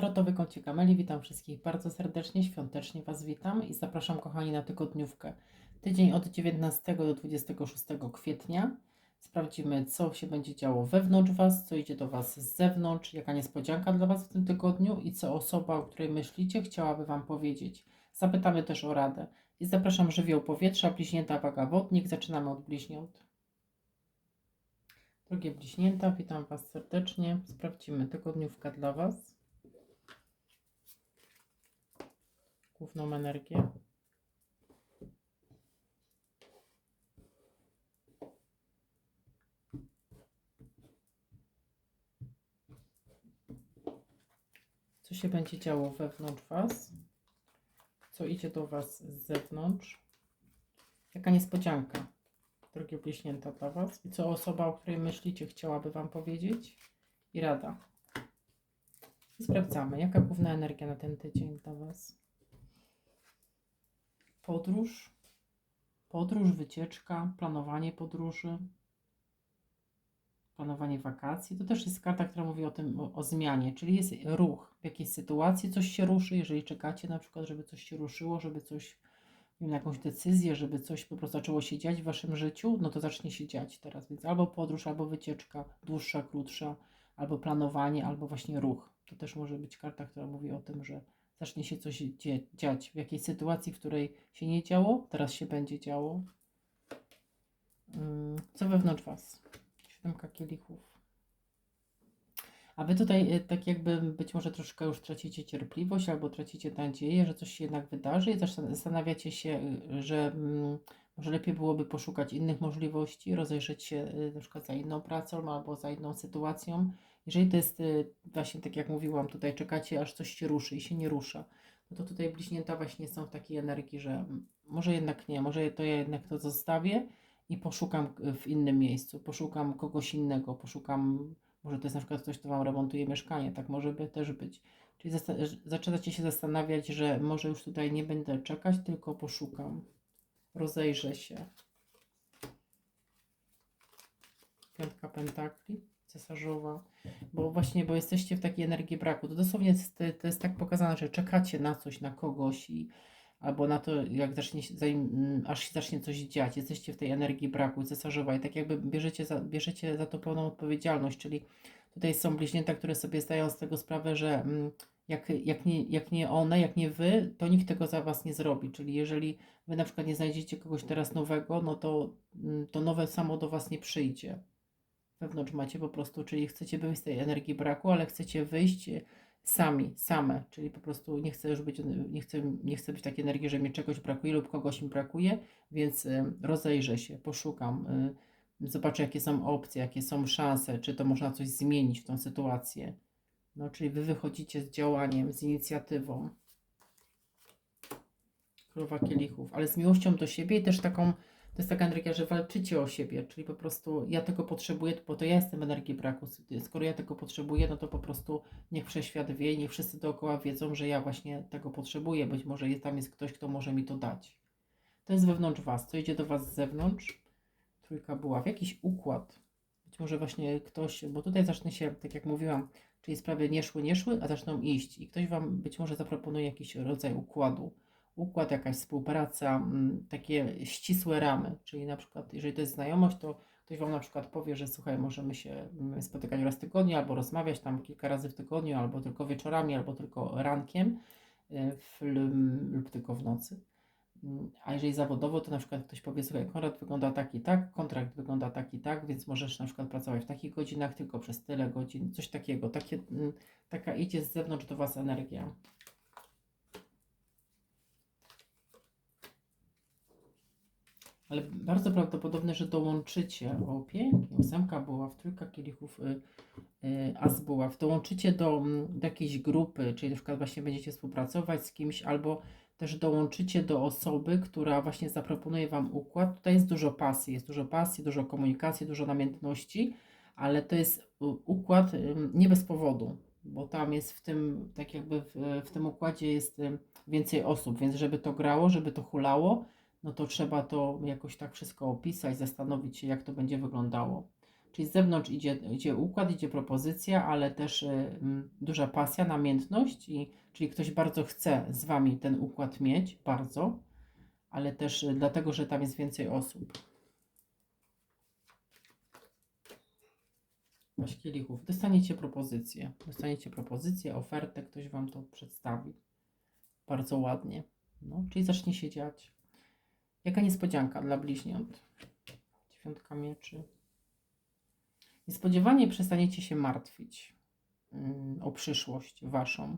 Tarotowy kącik Kameli, witam wszystkich bardzo serdecznie, świątecznie Was witam i zapraszam kochani na tygodniówkę. Tydzień od 19 do 26 kwietnia. Sprawdzimy, co się będzie działo wewnątrz Was, co idzie do Was z zewnątrz, jaka niespodzianka dla Was w tym tygodniu i co osoba, o której myślicie, chciałaby Wam powiedzieć. Zapytamy też o radę. I zapraszam żywioł powietrza, bliźnięta waga wodnik. Zaczynamy od bliźniąt. Drogie bliźnięta, witam Was serdecznie. Sprawdzimy tygodniówkę dla Was. Główną energię. Co się będzie działo wewnątrz Was? Co idzie do Was z zewnątrz? Jaka niespodzianka, drogie bliźnięta dla Was? I co osoba, o której myślicie, chciałaby Wam powiedzieć? I rada. Sprawdzamy, jaka główna energia na ten tydzień dla Was. Podróż, podróż, wycieczka, planowanie podróży, planowanie wakacji. To też jest karta, która mówi o tym, o, o zmianie, czyli jest ruch w jakiejś sytuacji, coś się ruszy, jeżeli czekacie na przykład, żeby coś się ruszyło, żeby coś, wiem, jakąś decyzję, żeby coś po prostu zaczęło się dziać w Waszym życiu, no to zacznie się dziać teraz, więc albo podróż, albo wycieczka, dłuższa, krótsza, albo planowanie, albo właśnie ruch. To też może być karta, która mówi o tym, że zacznie się coś dzie- dziać w jakiejś sytuacji, w której się nie działo, teraz się będzie działo. Mm, Co wewnątrz Was? Siódemka kielichów. A Wy tutaj y, tak jakby być może troszkę już tracicie cierpliwość albo tracicie nadzieję, że coś się jednak wydarzy i zastan- zastanawiacie się, y, że mm, może lepiej byłoby poszukać innych możliwości, rozejrzeć się y, na przykład za inną pracą albo za inną sytuacją. Jeżeli to jest y, właśnie tak jak mówiłam, tutaj czekacie aż coś się ruszy i się nie rusza, no to tutaj bliźnięta właśnie są w takiej energii, że może jednak nie, może to ja jednak to zostawię i poszukam y, w innym miejscu, poszukam kogoś innego, poszukam, może to jest na przykład ktoś, kto Wam remontuje mieszkanie, tak może by też być. Czyli zaczynacie się zastanawiać, że może już tutaj nie będę czekać, tylko poszukam, rozejrzę się. Piątka pentakli, cesarzowa, bo właśnie, bo jesteście w takiej energii braku. To dosłownie jest, to jest tak pokazane, że czekacie na coś, na kogoś i albo na to, jak zacznie, zanim, mm, aż się zacznie coś dziać. Jesteście w tej energii braku cesarzowej, tak jakby bierzecie za, bierzecie za to pełną odpowiedzialność, czyli tutaj są bliźnięta, które sobie zdają z tego sprawę, że mm, jak, jak, nie, jak nie one, jak nie wy, to nikt tego za was nie zrobi. Czyli jeżeli wy na przykład nie znajdziecie kogoś teraz nowego, no to mm, to nowe samo do was nie przyjdzie. Wewnątrz macie po prostu, czyli chcecie wyjść z tej energii braku, ale chcecie wyjść e, sami, same, czyli po prostu nie chcę już być, nie chcę, nie chcę być takiej energii, że mi czegoś brakuje lub kogoś mi brakuje, więc e, rozejrzę się, poszukam, e, zobaczę jakie są opcje, jakie są szanse, czy to można coś zmienić w tą sytuację. No, czyli wy wychodzicie z działaniem, z inicjatywą. Królowa kielichów, ale z miłością do siebie i też taką, to jest taka energia, że walczycie o siebie, czyli po prostu ja tego potrzebuję, bo to ja jestem energii braku. Skoro ja tego potrzebuję, no to po prostu niech wszechświat wie, niech wszyscy dookoła wiedzą, że ja właśnie tego potrzebuję. Być może jest, tam jest ktoś, kto może mi to dać. To jest wewnątrz Was. Co idzie do Was z zewnątrz? Trójka była w jakiś układ. Być może właśnie ktoś, bo tutaj zacznie się, tak jak mówiłam, czyli sprawy nie szły, nie szły, a zaczną iść. I ktoś Wam być może zaproponuje jakiś rodzaj układu. Układ, jakaś współpraca, mm, takie ścisłe ramy. Czyli na przykład, jeżeli to jest znajomość, to ktoś Wam na przykład powie, że słuchaj, możemy się mm, spotykać raz w tygodniu, albo rozmawiać tam kilka razy w tygodniu, albo tylko wieczorami, albo tylko rankiem y, w, lub tylko w nocy. Mm, A jeżeli zawodowo, to na przykład ktoś powie, słuchaj, kontrakt wygląda tak i tak, kontrakt wygląda tak i tak, więc możesz na przykład pracować w takich godzinach, tylko przez tyle godzin, coś takiego. Takie, mm, taka idzie z zewnątrz do Was energia. Ale bardzo prawdopodobne, że dołączycie. O, pięknie. Ósemka była, w trójka kielichów, y, y, as była. Dołączycie do, mm, do jakiejś grupy, czyli na przykład właśnie będziecie współpracować z kimś, albo też dołączycie do osoby, która właśnie zaproponuje Wam układ. Tutaj jest dużo pasji, jest dużo pasji, dużo komunikacji, dużo namiętności, ale to jest y, układ nie bez powodu, bo tam jest w tym, tak jakby w, w tym układzie jest więcej osób, więc żeby to grało, żeby to hulało, no to trzeba to jakoś tak wszystko opisać, zastanowić się, jak to będzie wyglądało. Czyli z zewnątrz idzie, idzie układ, idzie propozycja, ale też y, duża pasja, namiętność, i, czyli ktoś bardzo chce z Wami ten układ mieć, bardzo, ale też y, dlatego, że tam jest więcej osób. Paź kielichów. Dostaniecie propozycję. Dostaniecie propozycję, ofertę, ktoś Wam to przedstawi. Bardzo ładnie. No, czyli zacznie się dziać. Jaka niespodzianka dla bliźniąt. Dziewiątka mieczy. Niespodziewanie przestaniecie się martwić mm, o przyszłość waszą.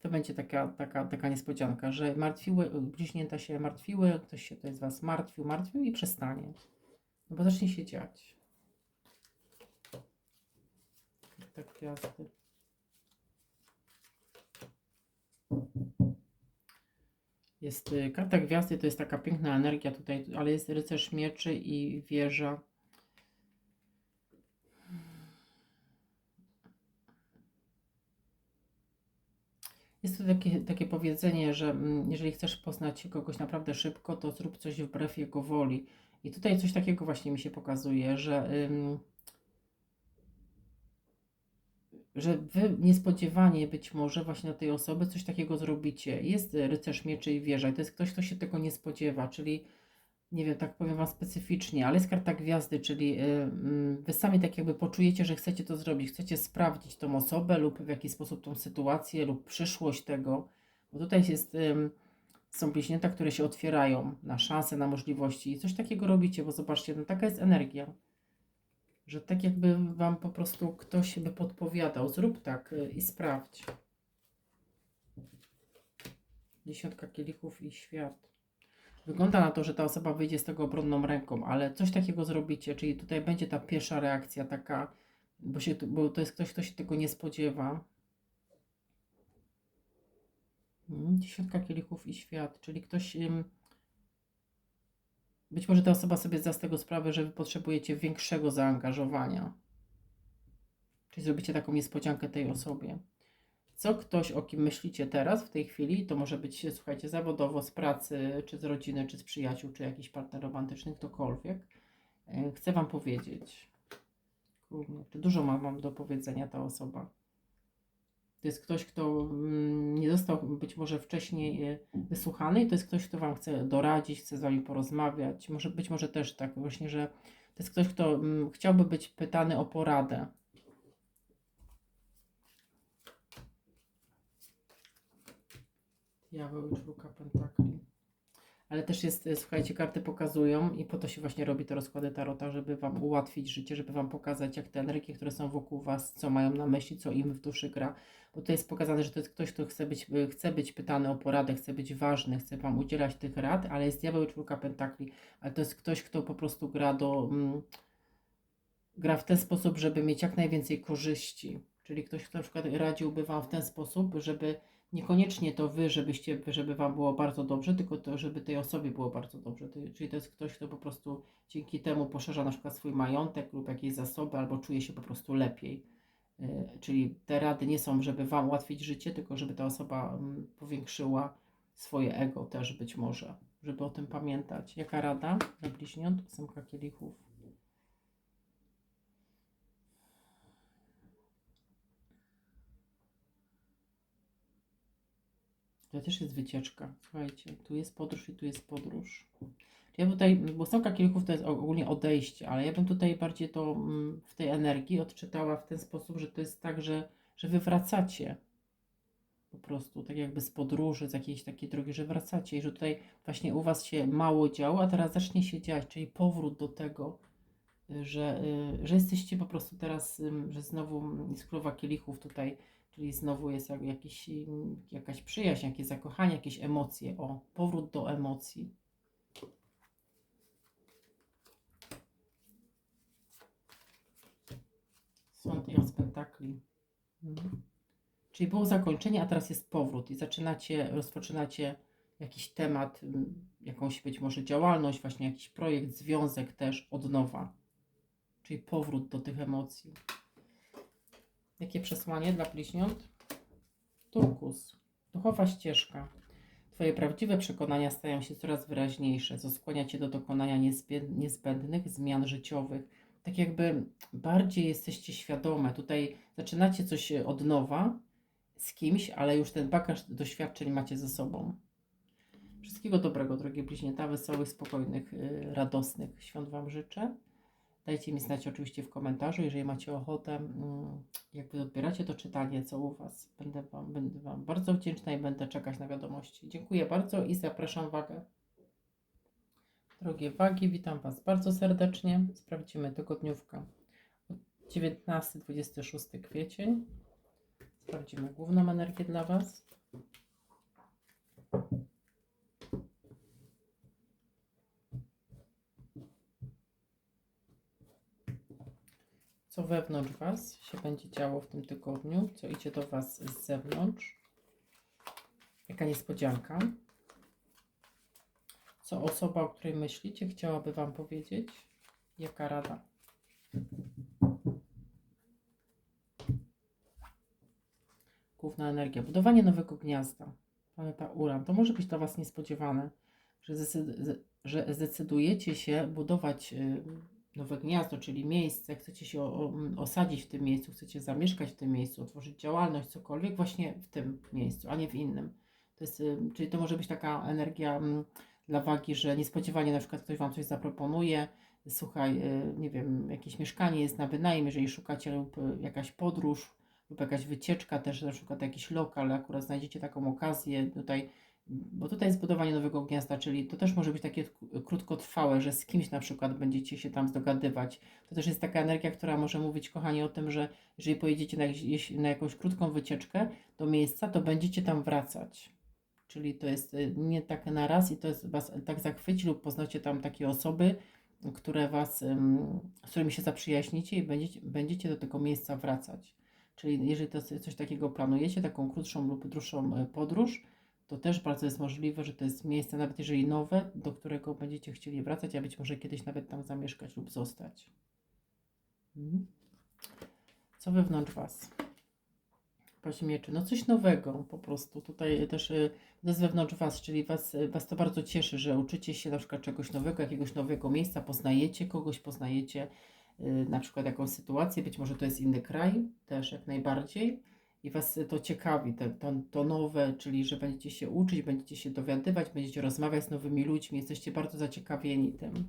To będzie taka, taka, taka niespodzianka, że martwiły, bliźnięta się martwiły, ktoś się tutaj z was martwił, martwił i przestanie. No bo zacznie się dziać. Tak gwiazdy. Jest y, karta gwiazdy, to jest taka piękna energia tutaj, ale jest rycerz mieczy i wieża. Jest to takie, takie powiedzenie, że mm, jeżeli chcesz poznać kogoś naprawdę szybko, to zrób coś wbrew jego woli. I tutaj coś takiego właśnie mi się pokazuje, że, że wy niespodziewanie być może właśnie na tej osoby coś takiego zrobicie. Jest rycerz mieczy i wieża i to jest ktoś, kto się tego nie spodziewa, czyli nie wiem, tak powiem Wam specyficznie, ale jest karta gwiazdy, czyli y, mm, Wy sami tak jakby poczujecie, że chcecie to zrobić, chcecie sprawdzić tą osobę lub w jakiś sposób tą sytuację lub przyszłość tego, bo tutaj jest, są bliźnięta, które się otwierają na szanse, na możliwości i coś takiego robicie, bo zobaczcie, no taka jest energia, że tak jakby Wam po prostu ktoś by podpowiadał, zrób tak y, i sprawdź. Dziesiątka kielichów i świat. Wygląda na to, że ta osoba wyjdzie z tego obronną ręką, ale coś takiego zrobicie, czyli tutaj będzie ta pierwsza reakcja taka, bo, się, bo to jest ktoś, kto się tego nie spodziewa. Mm, Dziesiątka kielichów i świat, czyli ktoś. ym, Być może ta osoba sobie zda z tego sprawę, że wy potrzebujecie większego zaangażowania. Czyli zrobicie taką niespodziankę tej osobie. Co ktoś, o kim myślicie teraz, w tej chwili, to może być, słuchajcie, zawodowo, z pracy, czy z rodziny, czy z przyjaciół, czy jakiś partner romantyczny, ktokolwiek, e, chce Wam powiedzieć. Dużo ma Wam do powiedzenia ta osoba? To jest ktoś, kto mm, nie został być może wcześniej e, wysłuchany to jest ktoś, kto Wam chce doradzić, chce z Wami porozmawiać. Może być może też tak właśnie, że to jest ktoś, kto mm, chciałby być pytany o poradę. Diabeł i czwórka pentakli. Ale też jest, e, słuchajcie, karty pokazują i po to się właśnie robi te rozkłady tarota, żeby Wam ułatwić życie, żeby Wam pokazać, jak te energie, które są wokół Was, co mają na myśli, co im w duszy gra. Bo to jest pokazane, że to jest ktoś, kto chce być, e, chce być pytany o poradę, chce być ważny, chce Wam udzielać tych rad, ale jest diabeł i czwórka pentakli. Ale to jest ktoś, kto po prostu gra do... Mm, gra w ten sposób, żeby mieć jak najwięcej korzyści. Czyli ktoś, kto na przykład radziłby Wam w ten sposób, żeby niekoniecznie to wy, żebyście, żeby wam było bardzo dobrze, tylko to, żeby tej osobie było bardzo dobrze. Czyli to jest ktoś, kto po prostu dzięki temu poszerza na przykład swój majątek lub jakieś zasoby, albo czuje się po prostu lepiej. E, Czyli te rady nie są, żeby wam ułatwić życie, tylko żeby ta osoba mm, powiększyła swoje ego też być może, żeby o tym pamiętać. Jaka rada dla bliźniąt? Ósemka kielichów. To też jest wycieczka. Słuchajcie, tu jest podróż i tu jest podróż. Ja tutaj, bo ósemka kielichów to jest ogólnie odejście, ale ja bym tutaj bardziej to mm, w tej energii odczytała w ten sposób, że to jest tak, że, że wy wracacie. Po prostu, tak jakby z podróży, z jakiejś takiej drogi, że wracacie i że tutaj właśnie u was się mało działo, a teraz zacznie się dziać, czyli powrót do tego, y, że, y, że jesteście po prostu teraz, że znowu jest królowa kielichów tutaj Czyli znowu jest jak, jakiś, mm, jakaś przyjaźń, jakieś zakochanie, jakieś emocje. O, powrót do emocji. Sąd i pentakli. Mhm. Czyli było zakończenie, a teraz jest powrót i zaczynacie, rozpoczynacie jakiś temat, jakąś być może działalność, właśnie jakiś projekt, związek też od nowa. Czyli powrót do tych emocji. Jakie przesłanie dla bliźniąt? Turkus. Duchowa ścieżka. Twoje prawdziwe przekonania stają się coraz wyraźniejsze, co skłania Cię do dokonania niezbę- niezbędnych zmian życiowych. tak jakby bardziej jesteście świadome. Tutaj zaczynacie coś od nowa z kimś, ale już ten bagaż doświadczeń macie ze sobą. Wszystkiego dobrego, drogie bliźnięta, wesołych, spokojnych, y, radosnych świąt Wam życzę. Dajcie mi znać oczywiście w komentarzu, jeżeli macie ochotę, mm, jak Wy odbieracie to czytanie, co u Was. Będę Wam, będę wam bardzo wdzięczna i będę czekać na wiadomości. Dziękuję bardzo i zapraszam wagę. Drogie wagi, witam Was bardzo serdecznie. Sprawdzimy tygodniówkę. 19-26 kwiecień. Sprawdzimy główną energię dla Was. Co wewnątrz Was się będzie działo w tym tygodniu? Co idzie do Was z zewnątrz? Jaka niespodzianka? Co osoba, o której myślicie, chciałaby Wam powiedzieć? Jaka rada? Główna energia. Budowanie nowego gniazda. Planeta Uran. To może być dla Was niespodziewane, że, zdecyd- że zdecydujecie się budować y, nowe gniazdo, czyli miejsce, chcecie się osadzić w tym miejscu, chcecie zamieszkać w tym miejscu, otworzyć działalność, cokolwiek, właśnie w tym miejscu, a nie w innym. To jest, y, czyli to może być taka energia mm, dla wagi, że niespodziewanie na przykład ktoś Wam coś zaproponuje, słuchaj, y, nie wiem, jakieś mieszkanie jest na wynajem, jeżeli szukacie lub y, jakaś podróż lub jakaś wycieczka, też na przykład jakiś lokal, akurat znajdziecie taką okazję tutaj, bo tutaj jest budowanie nowego gniazda, czyli to też może być takie krótkotrwałe, że z kimś na przykład będziecie się tam dogadywać. To też jest taka energia, która może mówić, kochani, o tym, że jeżeli pojedziecie na, na jakąś krótką wycieczkę do miejsca, to będziecie tam wracać. Czyli to jest y, nie tak na raz i to jest Was tak zachwyci lub poznacie tam takie osoby, które Was, z którymi się zaprzyjaźnicie i będziecie, będziecie do tego miejsca wracać. Czyli jeżeli to coś takiego planujecie, taką krótszą lub dłuższą y, podróż, to też bardzo jest możliwe, że to jest miejsce, nawet jeżeli nowe, do którego będziecie chcieli wracać, a być może kiedyś nawet tam zamieszkać lub zostać. Mhm. Co wewnątrz Was? Paź mieczy, no coś nowego po prostu. Tutaj też y, jest wewnątrz Was, czyli was, y, was to bardzo cieszy, że uczycie się na przykład czegoś nowego, jakiegoś nowego miejsca, poznajecie kogoś, poznajecie y, na przykład jakąś sytuację, być może to jest inny kraj, też jak najbardziej. I Was to ciekawi, te, to, to nowe, czyli że będziecie się uczyć, będziecie się dowiadywać, będziecie rozmawiać z nowymi ludźmi, jesteście bardzo zaciekawieni tym.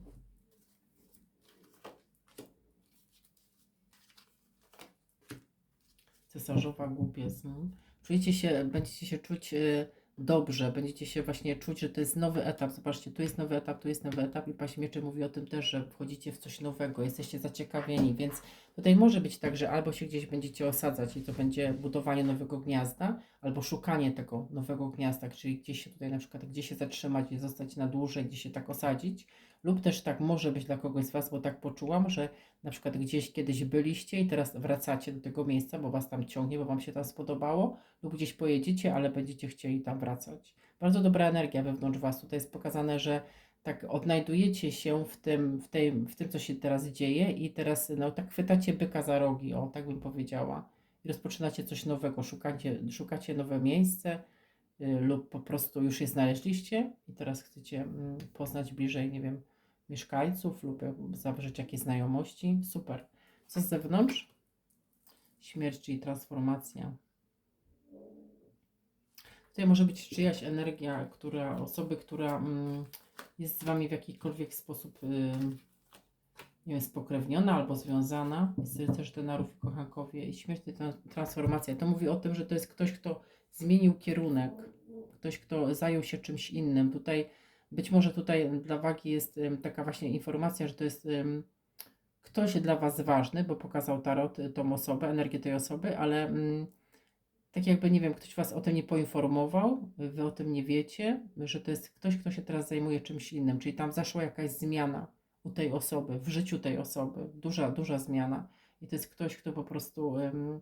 Cesarzowa głupiec. No. Czujecie się, będziecie się czuć y, dobrze, będziecie się właśnie czuć, że to jest nowy etap. Zobaczcie, tu jest nowy etap, tu jest nowy etap i Paś Mieczy mówi o tym też, że wchodzicie w coś nowego, jesteście zaciekawieni, więc tutaj może być tak, że albo się gdzieś będziecie osadzać i to będzie budowanie nowego gniazda, albo szukanie tego nowego gniazda, czyli gdzieś się tutaj na przykład, gdzie się zatrzymać i zostać na dłużej, gdzie się tak osadzić, lub też tak może być dla kogoś z Was, bo tak poczułam, że na przykład gdzieś kiedyś byliście i teraz wracacie do tego miejsca, bo Was tam ciągnie, bo Wam się tam spodobało, lub gdzieś pojedziecie, ale będziecie chcieli tam wracać. Bardzo dobra energia wewnątrz Was. Tutaj jest pokazane, że tak odnajdujecie się w tym, w, tej, w tym, co się teraz dzieje i teraz no tak chwytacie byka za rogi, o tak bym powiedziała. I rozpoczynacie coś nowego, szukacie, szukacie nowe miejsce y, lub po prostu już je znaleźliście i teraz chcecie mm, poznać bliżej, nie wiem, mieszkańców lub zawrzeć jakieś znajomości. Super. Co z zewnątrz? Śmierć i transformacja. Tutaj może być czyjaś energia, która, osoby, która mm, jest z Wami w jakikolwiek sposób, ym, nie wiem, spokrewniona albo związana. Jest rycerz denarów i kochankowie i śmierć i tran- transformacja. To mówi o tym, że to jest ktoś, kto zmienił kierunek. Ktoś, kto zajął się czymś innym. Tutaj być może tutaj dla wagi jest taka właśnie informacja, że to jest ktoś dla Was ważny, bo pokazał tarot y, tą osobę, energię tej osoby, ale mm, tak jakby, nie wiem, ktoś Was o tym nie poinformował, Wy o tym nie wiecie, że to jest ktoś, kto się teraz zajmuje czymś innym, czyli tam zaszła jakaś zmiana u tej osoby, w życiu tej osoby, duża, duża zmiana. I to jest ktoś, kto po prostu ym,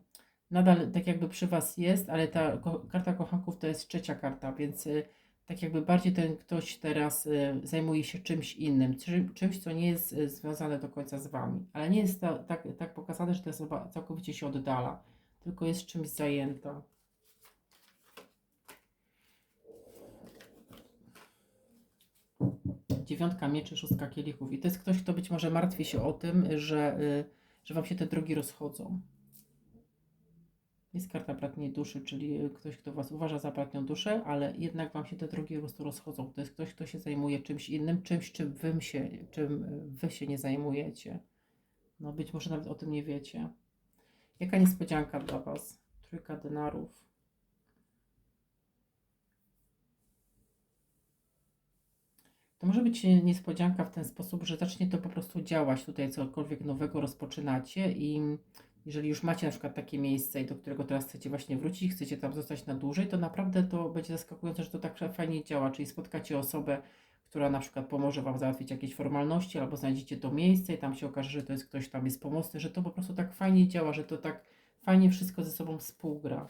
nadal tak jakby przy Was jest, ale ta ko- karta kochanków to jest trzecia karta, więc y, tak jakby bardziej ten ktoś teraz y, zajmuje się czymś innym, czym, czymś, co nie jest y, związane do końca z Wami. Ale nie jest ta, tak, tak pokazane, że ta osoba całkowicie się oddala, tylko jest czymś zajęta. dziewiątka mieczy, szóstka kielichów. I to jest ktoś, kto być może martwi się o tym, że, y, że wam się te drogi rozchodzą. Jest karta bratniej duszy, czyli y, ktoś, kto was uważa za bratnią duszę, ale jednak wam się te drogi po rozchodzą. To jest ktoś, kto się zajmuje czymś innym, czymś, czym wy się, czym y, wy się nie zajmujecie. No być może nawet o tym nie wiecie. Jaka niespodzianka dla was? Trójka denarów. To może być niespodzianka w ten sposób, że zacznie to po prostu działać tutaj, cokolwiek nowego rozpoczynacie i jeżeli już macie na przykład takie miejsce, do którego teraz chcecie właśnie wrócić, chcecie tam zostać na dłużej, to naprawdę to będzie zaskakujące, że to tak fajnie działa, czyli spotkacie osobę, która na przykład pomoże Wam załatwić jakieś formalności, albo znajdziecie to miejsce i tam się okaże, że to jest ktoś tam jest pomocny, że to po prostu tak fajnie działa, że to tak fajnie wszystko ze sobą współgra.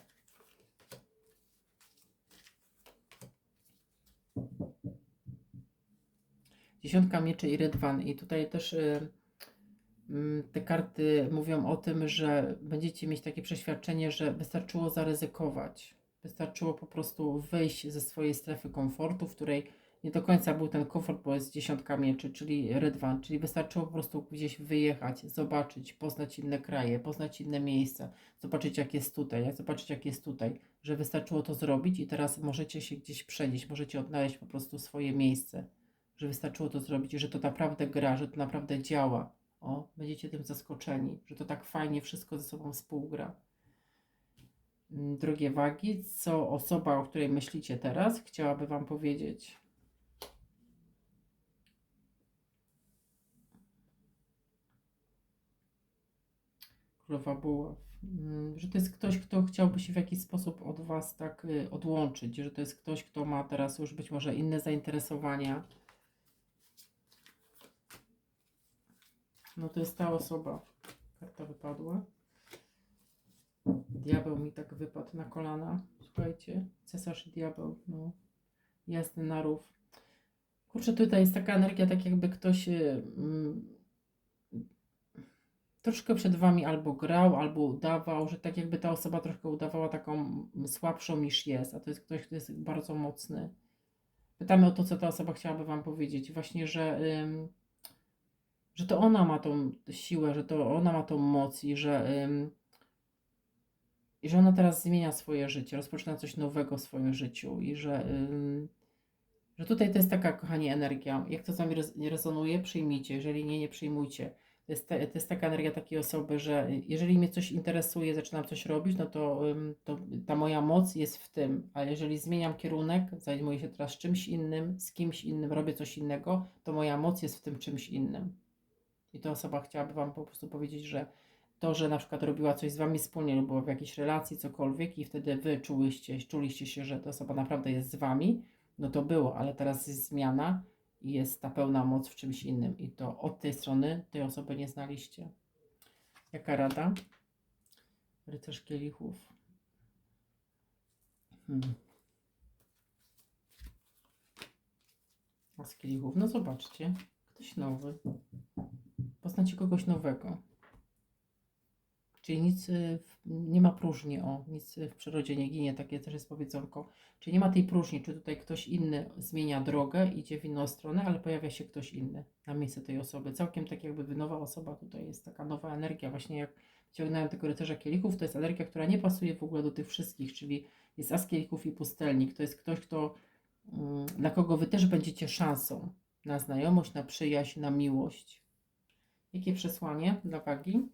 Dziesiątka mieczy i rydwan. I tutaj też y, mm, te karty mówią o tym, że będziecie mieć takie przeświadczenie, że wystarczyło zaryzykować. Wystarczyło po prostu wyjść ze swojej strefy komfortu, w której nie do końca był ten komfort, bo jest dziesiątka mieczy, czyli rydwan, czyli wystarczyło po prostu gdzieś wyjechać, zobaczyć, poznać inne kraje, poznać inne miejsca, zobaczyć jak jest tutaj, zobaczyć jak jest tutaj, że wystarczyło to zrobić i teraz możecie się gdzieś przenieść, możecie odnaleźć po prostu swoje miejsce że wystarczyło to zrobić że to naprawdę gra, że to naprawdę działa. O, będziecie tym zaskoczeni, że to tak fajnie wszystko ze sobą współgra. Mm, Drogie wagi, co osoba, o której myślicie teraz, chciałaby Wam powiedzieć? Królowa Buław. Mm, Że to jest ktoś, kto chciałby się w jakiś sposób od Was tak y, odłączyć, że to jest ktoś, kto ma teraz już być może inne zainteresowania. No to jest ta osoba. Karta wypadła. Diabeł mi tak wypadł na kolana. Słuchajcie, cesarz i diabeł. No. Jasny narów. Kurczę, tutaj jest taka energia, tak jakby ktoś y, mm, troszkę przed wami albo grał, albo udawał, że tak jakby ta osoba troszkę udawała taką słabszą niż jest, a to jest ktoś, kto jest bardzo mocny. Pytamy o to, co ta osoba chciałaby wam powiedzieć. Właśnie, że. Że to ona ma tą siłę, że to ona ma tą moc i że, ym, i że ona teraz zmienia swoje życie, rozpoczyna coś nowego w swoim życiu i że, ym, że tutaj to jest taka, kochani, energia. Jak to z wami rezonuje, przyjmijcie, jeżeli nie, nie przyjmujcie. To jest, to jest taka energia takiej osoby, że jeżeli mnie coś interesuje, zaczynam coś robić, no to, ym, to ta moja moc jest w tym, a jeżeli zmieniam kierunek, zajmuję się teraz czymś innym, z kimś innym, robię coś innego, to moja moc jest w tym czymś innym. I ta osoba chciałaby Wam po prostu powiedzieć, że to, że na przykład robiła coś z Wami wspólnie lub była w jakiejś relacji, cokolwiek i wtedy Wy czułyście, czuliście się, że ta osoba naprawdę jest z Wami, no to było, ale teraz jest zmiana i jest ta pełna moc w czymś innym i to od tej strony tej osoby nie znaliście. Jaka rada? Rycerz kielichów. Hmm. A z kielichów, no zobaczcie, ktoś nowy poznacie kogoś nowego. Czyli nic y, nie ma próżni, o, nic w przyrodzie nie ginie, takie też jest powiedzonko. Czyli nie ma tej próżni, czy tutaj ktoś inny zmienia drogę, idzie w inną stronę, ale pojawia się ktoś inny na miejsce tej osoby. Całkiem tak jakby nowa osoba, tutaj jest taka nowa energia, właśnie jak ciągnąłem tego rycerza kielichów, to jest energia, która nie pasuje w ogóle do tych wszystkich, czyli jest as kielichów i pustelnik, to jest ktoś, kto, mm, dla kogo wy też będziecie szansą na znajomość, na przyjaźń, na miłość. Jakie przesłanie dla wagi?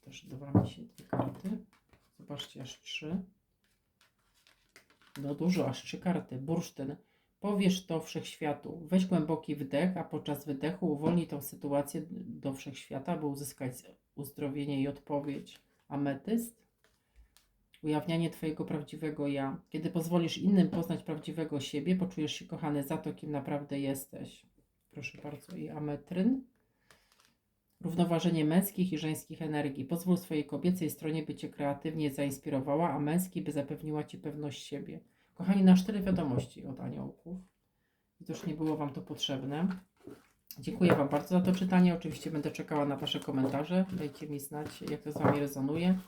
Też dobra mi się dwie karty. Zobaczcie, aż trzy. No dużo, aż trzy karty. Bursztyn. Powiesz to wszechświatu. Weź głęboki wdech, a podczas wydechu uwolnij tą sytuację do wszechświata, by uzyskać uzdrowienie i odpowiedź. Ametyst. Ujawnianie Twojego prawdziwego ja. Kiedy pozwolisz innym poznać prawdziwego siebie, poczujesz się kochany za to, kim naprawdę jesteś. Proszę bardzo. I ametryn. Równoważenie męskich i żeńskich energii. Pozwól swojej kobiecej stronie, by Cię kreatywnie zainspirowała, a męskiej, by zapewniła Ci pewność siebie. Kochani, na cztery wiadomości od aniołków. Widocznie było Wam to potrzebne. Dziękuję Wam bardzo za to czytanie. Oczywiście będę czekała na Wasze komentarze. Dajcie mi znać, jak to z Wami rezonuje,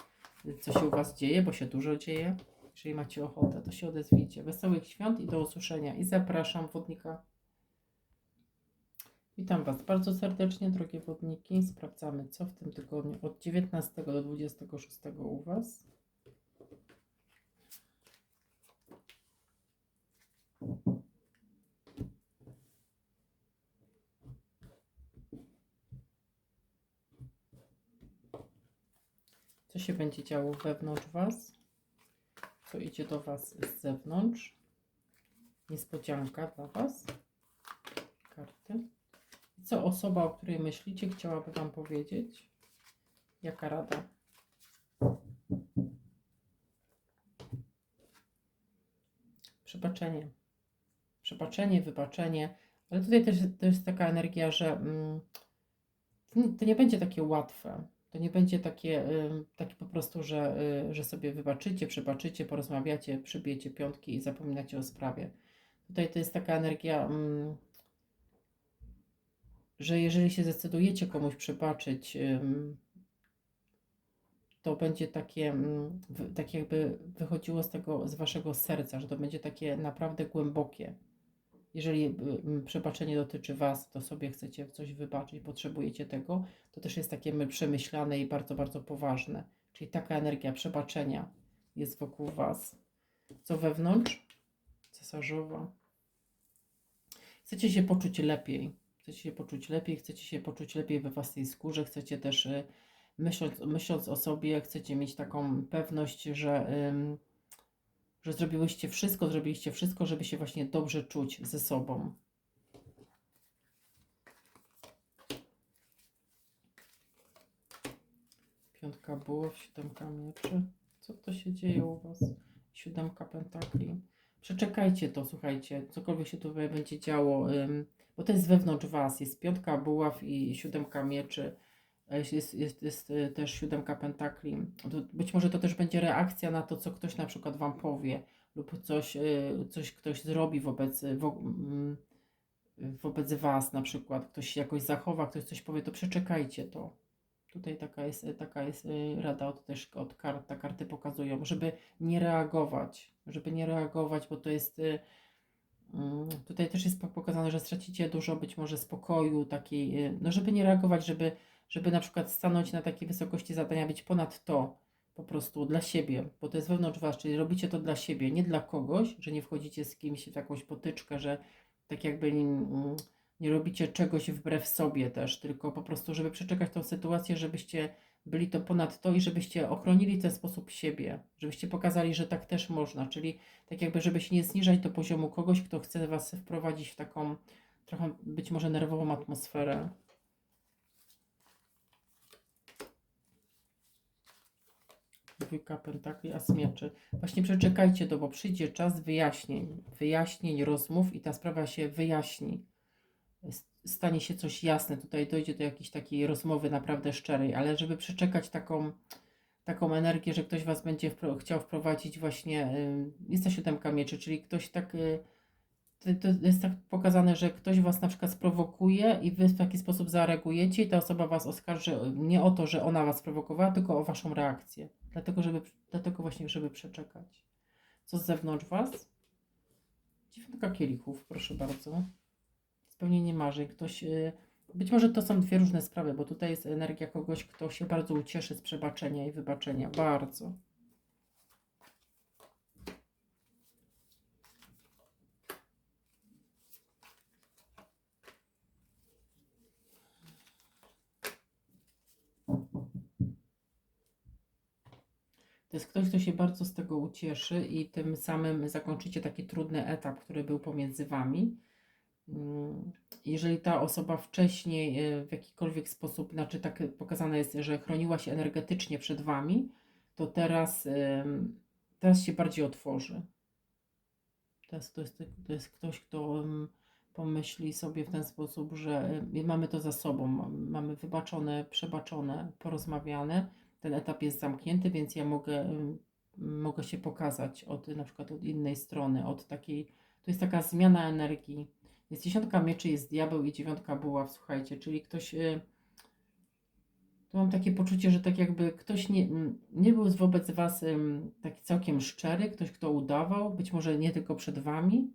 co się u Was dzieje, bo się dużo dzieje. Jeżeli macie ochotę, to się odezwijcie. Wesołych świąt i do usłyszenia. I zapraszam wodnika. Witam Was bardzo serdecznie, drogie wodniki. Sprawdzamy, co w tym tygodniu od 19 do 26 u Was. Co się będzie działo wewnątrz Was? Co idzie do Was z zewnątrz? Niespodzianka dla Was. Karty. Co osoba, o której myślicie, chciałaby Wam powiedzieć? Jaka rada? Przebaczenie. Przebaczenie, wybaczenie. Ale tutaj też to jest taka energia, że mm, to, nie, będzie takie łatwe. To nie będzie takie, takie po prostu, że, y, że sobie wybaczycie, przebaczycie, porozmawiacie, przybijecie piątki i zapominacie o sprawie. Tutaj to jest taka energia, mm, że jeżeli się zdecydujecie komuś przebaczyć, to będzie takie, mm, tak jakby wychodziło z tego, z waszego serca, że to będzie takie naprawdę głębokie. Jeżeli y, przebaczenie dotyczy was, to sobie chcecie coś wybaczyć, potrzebujecie tego, to też jest takie my- przemyślane i bardzo, bardzo poważne. Czyli taka energia przebaczenia jest wokół was. Co wewnątrz? Cesarzowa. Chcecie się poczuć lepiej. Chcecie się poczuć lepiej, chcecie się poczuć lepiej we własnej skórze, chcecie też y, myśląc, myśląc o sobie, chcecie mieć taką pewność, że, że zrobiłyście wszystko, zrobiliście wszystko, żeby się właśnie dobrze czuć ze sobą. Piątka buław, siódemka mieczy. Co to się dzieje u Was? Siódemka pentakli. Przeczekajcie to, słuchajcie, cokolwiek się tutaj będzie działo, bo to jest wewnątrz Was. Jest piątka buław i siódemka mieczy. Jest, jest, jest, y, też siódemka pentakli. Być może to też będzie reakcja na to, co ktoś na przykład Wam powie, lub coś, y, coś ktoś zrobi wobec, wo, mm, wobec Was na przykład. Ktoś się jakoś zachowa, ktoś coś powie, to przeczekajcie to. Tutaj taka jest, taka jest y, rada od, też od kart, te karty pokazują, żeby nie reagować, żeby nie reagować, bo to jest, y, mm, tutaj też jest po- pokazane, że stracicie dużo być może spokoju, takiej, y, no żeby nie reagować, żeby, żeby na przykład stanąć na takiej wysokości zadania, być ponad to, po prostu dla siebie, bo to jest wewnątrz Was, czyli robicie to dla siebie, nie dla kogoś, że nie wchodzicie z kimś w jakąś potyczkę, że tak jakby mm, nie robicie czegoś wbrew sobie też, tylko po prostu, żeby przeczekać tą sytuację, żebyście byli to ponad to i żebyście ochronili w ten sposób siebie, żebyście pokazali, że tak też można, czyli tak jakby, żeby się nie zniżać do poziomu kogoś, kto chce Was wprowadzić w taką trochę być może nerwową atmosferę. Dwójka pentakli, as mieczy. Właśnie przeczekajcie to, bo przyjdzie czas wyjaśnień, wyjaśnień, rozmów i ta sprawa się wyjaśni stanie się coś jasne, tutaj dojdzie do jakiejś takiej rozmowy naprawdę szczerej, ale żeby przeczekać taką, taką energię, że ktoś Was będzie wpro- chciał wprowadzić właśnie, y, jest ta siódemka mieczy, czyli ktoś tak, y, to, jest tak pokazane, że ktoś Was na przykład sprowokuje i Wy w taki sposób zareagujecie i ta osoba Was oskarży nie o to, że ona Was sprowokowała, tylko o Waszą reakcję. Dlatego, żeby, dlatego właśnie, żeby przeczekać. Co z zewnątrz Was? Dziewiątka kielichów, proszę bardzo spełnienie marzeń. Ktoś, y, być może to są dwie różne sprawy, bo tutaj jest energia kogoś, kto się bardzo ucieszy z przebaczenia i wybaczenia. Bardzo. To jest ktoś, kto się bardzo z tego ucieszy i tym samym zakończycie taki trudny etap, który był pomiędzy Wami. Mm, jeżeli ta osoba wcześniej e, w jakikolwiek sposób, znaczy tak pokazane jest, że chroniła się energetycznie przed Wami, to teraz, teraz się bardziej otworzy. Teraz to jest, to jest ktoś, kto pomyśli sobie w ten sposób, że mamy to za sobą, mam- mamy wybaczone, przebaczone, porozmawiane, ten etap jest zamknięty, więc ja mogę, mogę się pokazać od na przykład od innej strony, od takiej, to jest taka zmiana energii. Jest dziesiątka mieczy, jest diabeł i dziewiątka buław, słuchajcie, czyli ktoś, y, to mam takie poczucie, że tak jakby ktoś nie, nie był wobec Was taki całkiem szczery, ktoś, kto udawał, być może nie tylko przed Wami,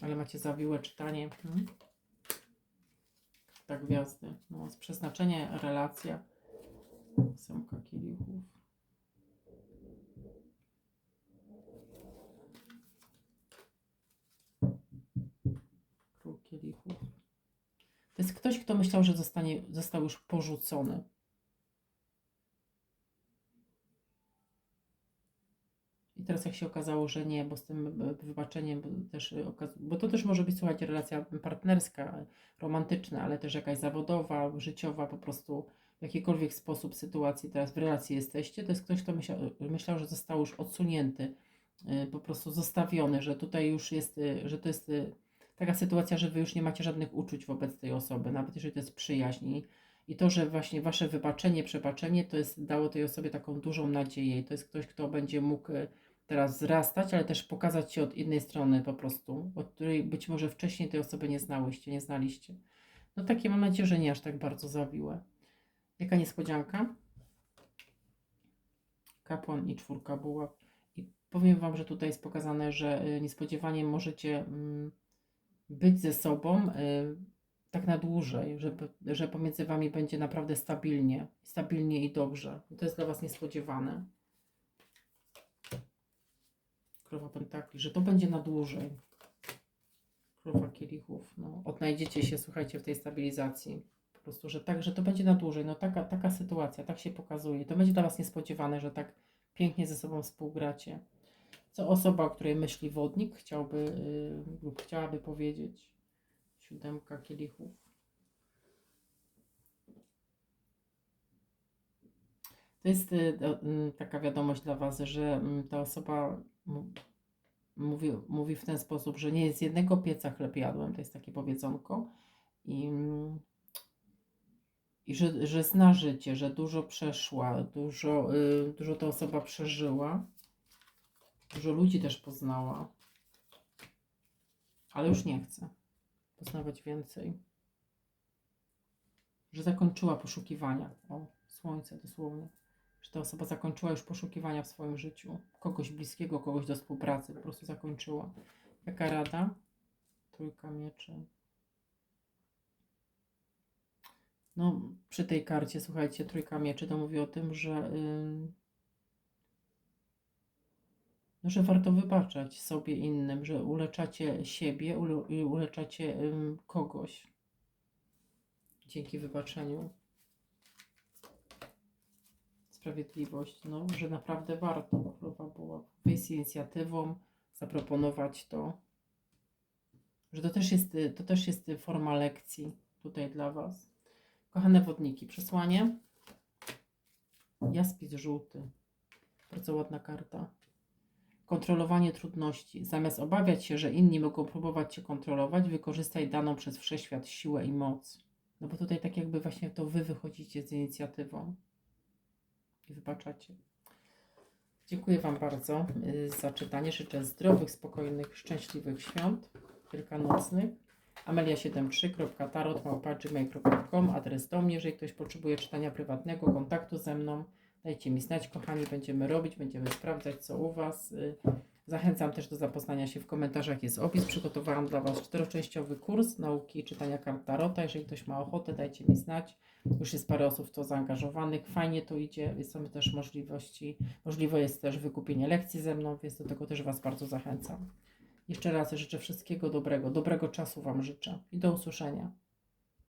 ale macie zawiłe czytanie. Hmm? Tak, gwiazdy. No, z przeznaczenie, relacja. Ósemka kielichów. Król kielichów. To jest ktoś, kto myślał, że zostanie, został już porzucony. I teraz jak się okazało, że nie, bo z tym e, wybaczeniem bo też e, bo to też może być, słuchajcie, relacja partnerska, e, romantyczna, ale też jakaś zawodowa, życiowa, po prostu w jakikolwiek sposób sytuacji teraz w relacji jesteście, to jest ktoś, kto myślał, myślał że został już odsunięty, e, po prostu zostawiony, że tutaj już jest, e, że to jest e, taka sytuacja, że wy już nie macie żadnych uczuć wobec tej osoby, nawet jeżeli to jest przyjaźń. I, to, że właśnie wasze wybaczenie, przebaczenie, to jest dało tej osobie taką dużą nadzieję. I to jest ktoś, kto będzie mógł e, teraz wzrastać, ale też pokazać się od innej strony po prostu, od której być może wcześniej tej osoby nie znałyście, nie znaliście. No takie mam nadzieję, że nie aż tak bardzo zawiłe. Jaka niespodzianka? Kapłan i czwórka buław. I powiem Wam, że tutaj jest pokazane, że y, niespodziewanie możecie mm, być ze sobą y, tak na dłużej, że, że pomiędzy Wami będzie naprawdę stabilnie, stabilnie i dobrze. To jest dla Was niespodziewane. Królowa Pentakli, że to będzie na dłużej. Królowa Kielichów. No, odnajdziecie się, słuchajcie, w tej stabilizacji. Po prostu, że tak, że to będzie na dłużej. No taka, taka sytuacja, tak się pokazuje. To będzie dla Was niespodziewane, że tak pięknie ze sobą współgracie. Co osoba, o której myśli wodnik, chciałby yy, lub chciałaby powiedzieć? Siódemka kielichów. To jest y, mm, taka wiadomość dla Was, że mm, ta osoba mówi, mówi w ten sposób, że nie z jednego pieca chleb jadłem, to jest takie powiedzonko. I, i że, że zna życie, że dużo przeszła, dużo, y, dużo ta osoba przeżyła, dużo ludzi też poznała, ale już nie chce poznawać więcej. Że zakończyła poszukiwania. O, słońce dosłownie. Że ta osoba zakończyła już poszukiwania w swoim życiu. Kogoś bliskiego, kogoś do współpracy. Po prostu zakończyła. Jaka rada? Trójka mieczy. No, przy tej karcie, słuchajcie, trójka mieczy to mówi o tym, że, no, że warto wybaczać sobie innym, że uleczacie siebie i uleczacie kogoś dzięki wybaczeniu. Sprawiedliwość, no, że naprawdę warto. Królowa była wyjść z inicjatywą, zaproponować to, że to też jest, to też jest forma lekcji tutaj dla Was. Kochane wodniki, przesłanie. Jaspis żółty. Bardzo ładna karta. Kontrolowanie trudności. Zamiast obawiać się, że inni mogą próbować Cię kontrolować, wykorzystaj daną przez wszechświat siłę i moc. No bo tutaj tak jakby właśnie to Wy wychodzicie z inicjatywą i wybaczacie. Dziękuję Wam bardzo y, za czytanie. Życzę zdrowych, spokojnych, szczęśliwych świąt wielkanocnych. amelia73.tarot.gmail.com Adres do mnie, jeżeli ktoś potrzebuje czytania prywatnego, kontaktu ze mną. Dajcie mi znać, kochani, będziemy robić, będziemy sprawdzać, co u Was. Y, Zachęcam też do zapoznania się w komentarzach, jest opis. Przygotowałam dla Was czteroczęściowy kurs nauki czytania kart Tarota. Jeżeli ktoś ma ochotę, dajcie mi znać. Już jest parę osób w to zaangażowanych. Fajnie to idzie. Są też możliwości, możliwe jest też wykupienie lekcji ze mną, więc do tego też Was bardzo zachęcam. Jeszcze raz życzę wszystkiego dobrego, dobrego czasu Wam życzę i do usłyszenia.